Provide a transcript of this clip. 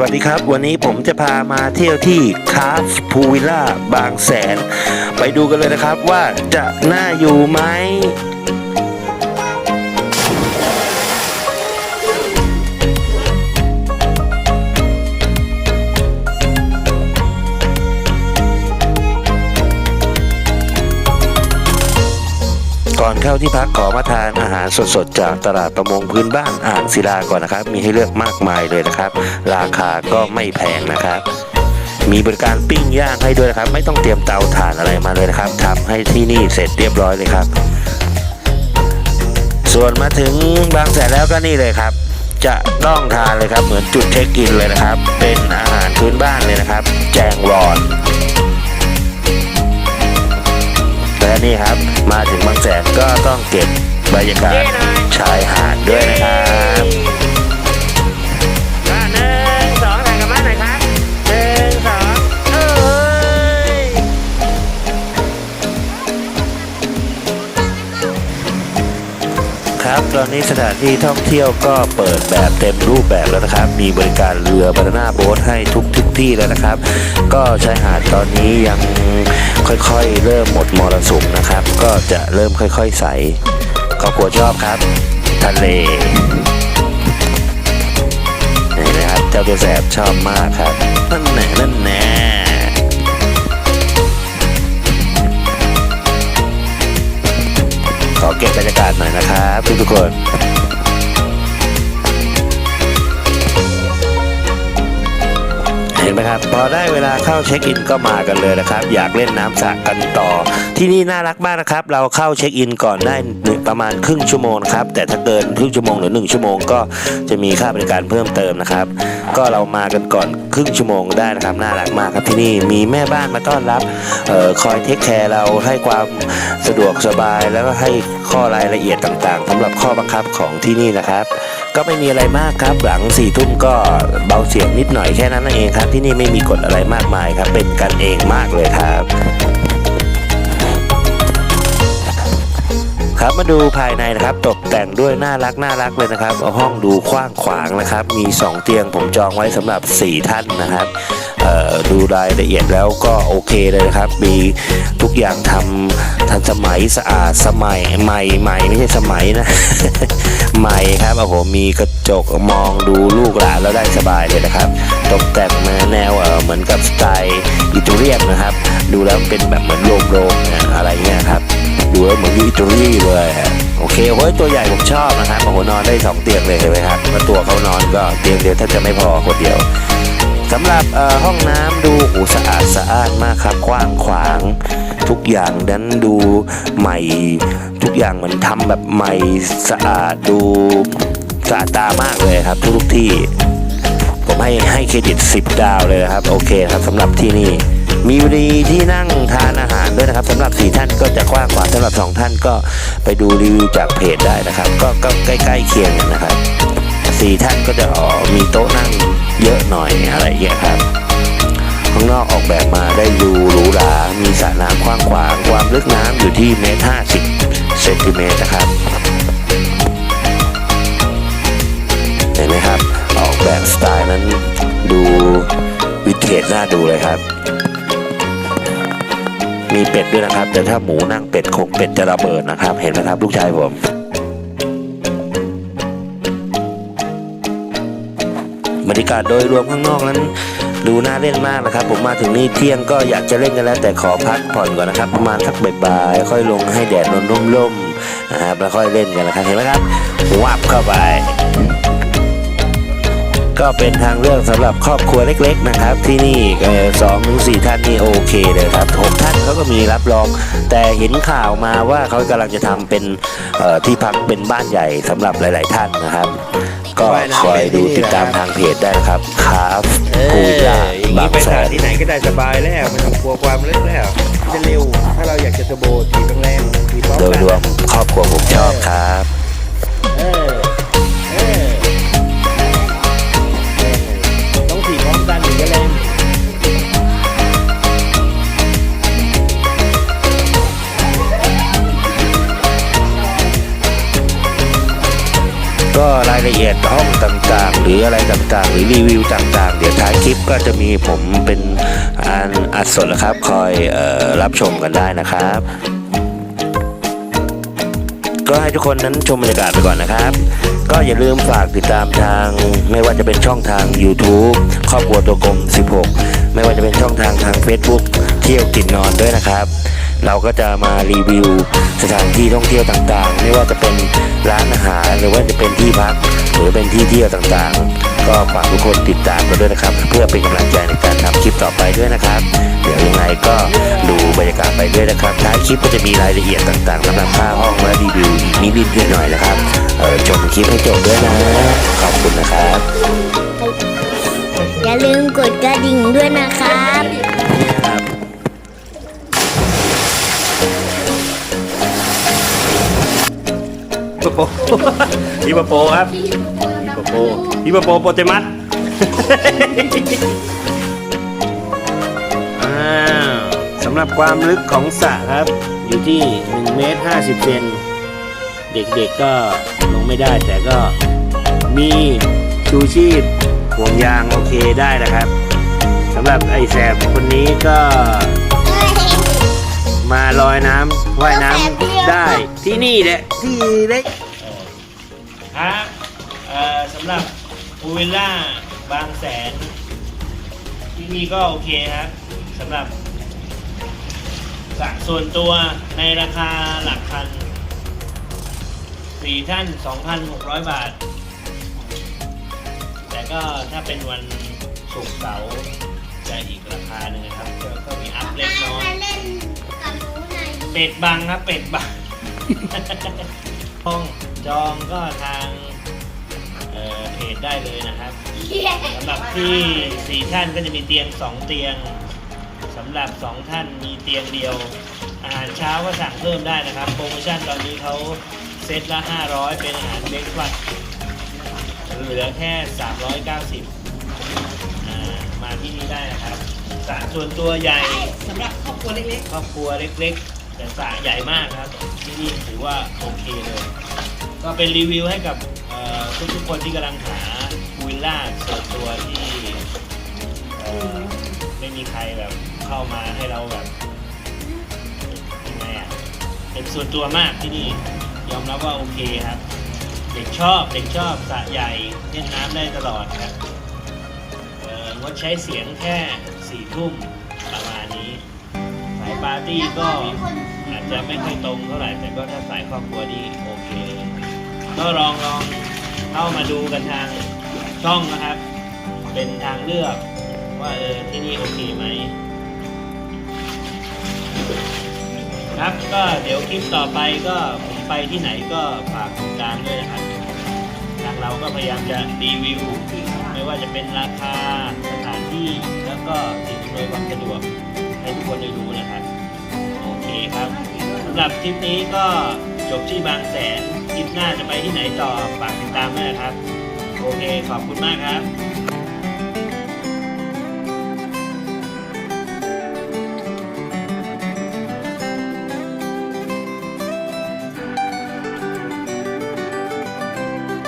วัสดีครับ วันนี้ผมจะพามาเที่ยวที่คาฟพูวิลล่าบางแสน ไปดูกันเลยนะครับว่าจะน่าอยู่ไหม เข้าที่พักขอมาทานอาหารสดๆ จากตลาดประมงพื้นบ้านอ่างศิลาก่อนนะครับ มีให้เลือกมากมายเลยนะครับ ราคาก็ไม่แพงนะครับ มีบริการปิ้งย่างให้ด้วยนะครับ ไม่ต้องเตรียมเตาถ่านอะไรมาเลยนะครับทำให้ที่นี่เสร็จเรียบร้อยเลยครับ ส่วนมาถึงบางแสนแล้วก็นี่เลยครับ จะต้องทานเลยครับเหมือนจุดเช็คอินเลยนะครับ เป็นอาหารพื้นบ้านเลยนะครับ แจงรอน และนี่ครับ มาถึงบางแสนก็ต้องเก็บบรรยากาศชายหาดด้วยนะครับมาหนึ่งสองถ่ายกับมาหน่อยครับหนึ่งสองเอ้ยครับตอนนี้สถานที่ท่องเที่ยวก็เปิดแบบเต็มรูปแบบแล้วนะครับ มีบริการเรือบานาน่าโบ๊ทให้ทุกทุกที่แล้วนะครับ ก็ชายหาดตอนนี้ยัง ค่อยๆ เริ่มหมดมรสุมนะครับ ก็จะเริ่มค่อยๆใสครอบครัวชอบครับ ทะเลเห็นไหมครับเจ้าตัวแสบชอบมากครับนั่นแน่นั่นแน่ขอเก็บบรรยากาศหน่อยนะครับทุกๆคน อได้เวลาเข้าเช็คอินก็มากันเลยนะครับ อยากเล่นน้ำสระกันต่อ ที่นี่น่ารักมากนะครับ เราเข้าเช็คอินก่อนได้ประมาณครึ่งชั่วโมงนะครับ แต่ถ้าเกินครึ่งชั่วโมงหรือหนึ่งชั่วโมงก็จะมีค่าบริการเพิ่มเติมนะครับ ก็เรามากันก่อนครึ่งชั่วโมงได้นะครับ น่ารักมากครับที่นี่มีแม่บ้านมาต้อนรับออคอยเทคแคร์เราให้ความสะดวกสบาย แล้วก็ให้ข้อรายละเอียดต่างๆสำหรับข้อบังคับของที่นี่นะครับ ก็ไม่มีอะไรมากครับ หลังสี่ทุ่มก็เบาเสียงนิดหน่อยแค่นั้นเองครับ ที่นี่ไม่มีกฎอะไรมากมายครับ เป็นกันเองมากเลยครับครับมาดูภายในนะครับตกแต่งด้วยน่ารักน่ารักเลยนะครับห้องดูกว้างขวางนะครับ มี 2 เตียงผมจองไว้สำหรับ 4 ท่านนะครับ ดูรายละเอียดแล้วก็โอเคเลยนะครับ มีทุกอย่างทำทันสมัยสะอาดสมัยใหม่ใหม่ไม่ใช่สมัยนะ ใหม่ครับโอ้โหมีกระจกมองดูลูกหลานแล้วได้สบายเลยนะครับ ตกแต่งมาแนวเหมือนกับสไตล์อิตาเลียนนะครับ ดูแล้วเป็นแบบเหมือนโรมๆเนี่ยอะไรเงี้ยครับดูแล้วเหมือนอยู่อิตาลีเลยโอเคเฮ้ยตัวใหญ่ผมชอบนะครับโอ้โหนอนได้สองเตียงเลยเห็นไหมครับแล้วตัวเขานอนก็เตียงเดียวถ้าจะไม่พอคนเดียว สำหรับห้องน้ำดูโอ้สะอาดสะอาดมากครับกว้างขวาง ทุกอย่างนั้นดูใหม่ ทุกอย่างเหมือนทำแบบใหม่สะอาดดูสะอาดตามากเลยครับทุกที่ ผมให้ให้เครดิต 10 ดาวเลยนะครับ โอเคครับสำหรับที่นี่มีรีที่นั่งทานอาหารด้วยนะครับสำหรับ 4 ท่านก็จะกว้างกว่าสำหรับ 2 ท่านก็ไปดูรีวิวจากเพจได้นะครับ ก็ใกล้ๆเคียงกันนะครับ 4 ท่านก็จะออมีโต๊ะนั่ง เยอะหน่อยอะไรอย่างเงี้ยครับข้างนอกออกแบบมาได้ดูหรูหรา มีสระน้ำกว้างขวาง ความลึกน้ำอยู่ที่เมตรห้าสิบเซนติเมตรนะครับ เห็นไหมครับ ออกแบบสไตล์นั้นดูวิเทจน่าดูเลยครับ มีเป็ดด้วยนะครับ แต่ถ้าหมูนั่งเป็ดคงเป็ดจะระเบิดนะครับ เห็นไหมครับลูกชายผม บรรยากาศโดยรวมข้างนอกนั้น ดูน่าเล่นมากนะครับ ผมมาถึงนี่เที่ยงก็อยากจะเล่นกันแล้ว แต่ขอพักผ่อนก่อนนะครับ ประมาณสักบ่ายๆค่อยลงให้แดดร่มๆนะครับแล้วค่อยเล่นกันนะครับเห็นไหมครับวับเข้าไป ก็เป็นทางเลือกสำหรับครอบครัวเล็ก ๆ นะครับ ที่นี่สองถึงสี่ท่านนี่โอเคเลยครับหกท่านเขาก็มีรับรอง แต่เห็นข่าวมาว่าเขากำลังจะทำเป็นที่พักเป็นบ้านใหญ่สำหรับหลาย ๆ ท่านนะครับ ก็คอยดูติดตามทางเพจได้นะครับคาฟเอพูอล่าอย่างบานี้งไปแสสถานนที่ไหนก็ได้สบายแล้วไม่ต้องกลัวความลึกแล้ว จะเร็ว ถ้าเราอยากจะเทอร์โบ ก็รายละเอียดห้องต่างๆ หรืออะไรต่างๆ หรือรีวิวต่างๆ เดี๋ยวท้ายคลิปก็จะมีผมเป็นอันอัดสดนะครับ คอยออรับชมกันได้นะครับ ก็ให้ทุกคนนั้นชมบรรยากาศไปก่อนนะครับ ก็อย่าลืมฝากติดตามทางไม่ว่าจะเป็นช่องทาง YouTube ครอบครัวตัวกลม 16 ไม่ว่าจะเป็นช่องทางทาง Facebook เที่ยวกินนอนด้วยนะครับ เราก็จะมารีวิว สถานที่ท่องเที่ยวต่างๆ ไม่ว่าจะเป็นร้านอาหารหรือว่าจะเป็นที่พัก หรือเป็นที่เที่ยวต่างๆ ก็ฝากทุกคนติดตามกันด้วยนะครับ เพื่อเป็นกำลังใจในการทำคลิปต่อไปด้วยนะครับ เดี๋ยวยังไงก็ดูบรรยากาศไปด้วยนะครับท้ายคลิปก็จะมีรายละเอียดต่างๆสำหรับค่าห้องและรีวิวอีกนิดๆหน่อยๆนะครับเออชมคลิปให้จบด้วยนะขอบคุณนะครับ อย่าลืมกดกระดิ่งด้วยนะครับ ปโปพี่ปโปครับพี่ปโปพี่ปโปโปเตมัสอ้าวสำหรับความลึกของสระครับ อยู่ที่1เมตร50เซนเด็กๆก็ลงไม่ได้แต่ก็มีชูชีพห่วงยางโอเคได้นะครับสำหรับไอ้แสบคนนี้ก็มาลอยน้ำว่ายน้ำได้ที่นี่แหละที่เล็ก ครับเอ่อสำหรับพูวิลล่าบางแสน ที่นี่ก็โอเคครับสำหรับสระส่วนตัวในราคาหลักพันสี่ท่าน 2,600 บาท แต่ก็ถ้าเป็นวันศุกร์เสาร์จะอีกราคาหนึ่งนะครับก็ก็มีอัพเล็กน้อยเล่นกับหนูหน่อยเป็ดบังครับเป็ดบัง ห้องจองก็ทางเอ่อเพจได้เลยนะครับสำหรับที่สี่ท่านก็จะมีเตียงสองเตียงสำหรับสองท่านมีเตียงเดียว อาหารเช้าก็สั่งเพิ่มได้นะครับ โปรโมชั่นตอนนี้เขาเซตละ 500 เป็นอาหารเบรกฟาสต์เหลือแค่ 390อ่ามาที่นี่ได้นะครับสระส่วนตัวใหญ่ สำหรับครอบครัวเล็กครอบครัวเล็กๆ แต่สระใหญ่มากครับที่นี่ถือว่าโอเคเลย ก็เป็นรีวิวให้กับเอ่อทุกๆคนที่กำลังหาวิลล่าส่วนตัวที่ไม่มีใครแบบเข้ามาให้เราแบบยังไงอะเป็นส่วนตัวมากที่นี่ยอมรับว่าโอเคครับ เด็กชอบเด็กชอบสระใหญ่เล่นน้ำได้ตลอดครับงดใช้เสียงแค่สี่ทุ่ม ปาร์ตี้ก็อาจจะไม่ค่อยตรงเท่าไหร่แต่ก็ถ้าสายครอบครัวนี่โอเคก็ลองลองเข้ามาดูกันทางช่องนะครับ เป็นทางเลือกว่าเออที่นี่โอเคไหมครับก็เดี๋ยวคลิปต่อไปก็ผมไปที่ไหนก็ฝากติดตามด้วยนะครับทางเราก็พยายามจะรีวิว ไม่ว่าจะเป็นราคาสถานที่แล้วก็สิ่งอำนวยความสะดวกให้ทุกคนได้รู้นะครับ เคครับสำหรับทริปนี้ก็จบที่บางแสนทริปหน้าจะไปที่ไหนต่อฝากติดตามด้วยนะครับ โอเคขอบคุณมากครับ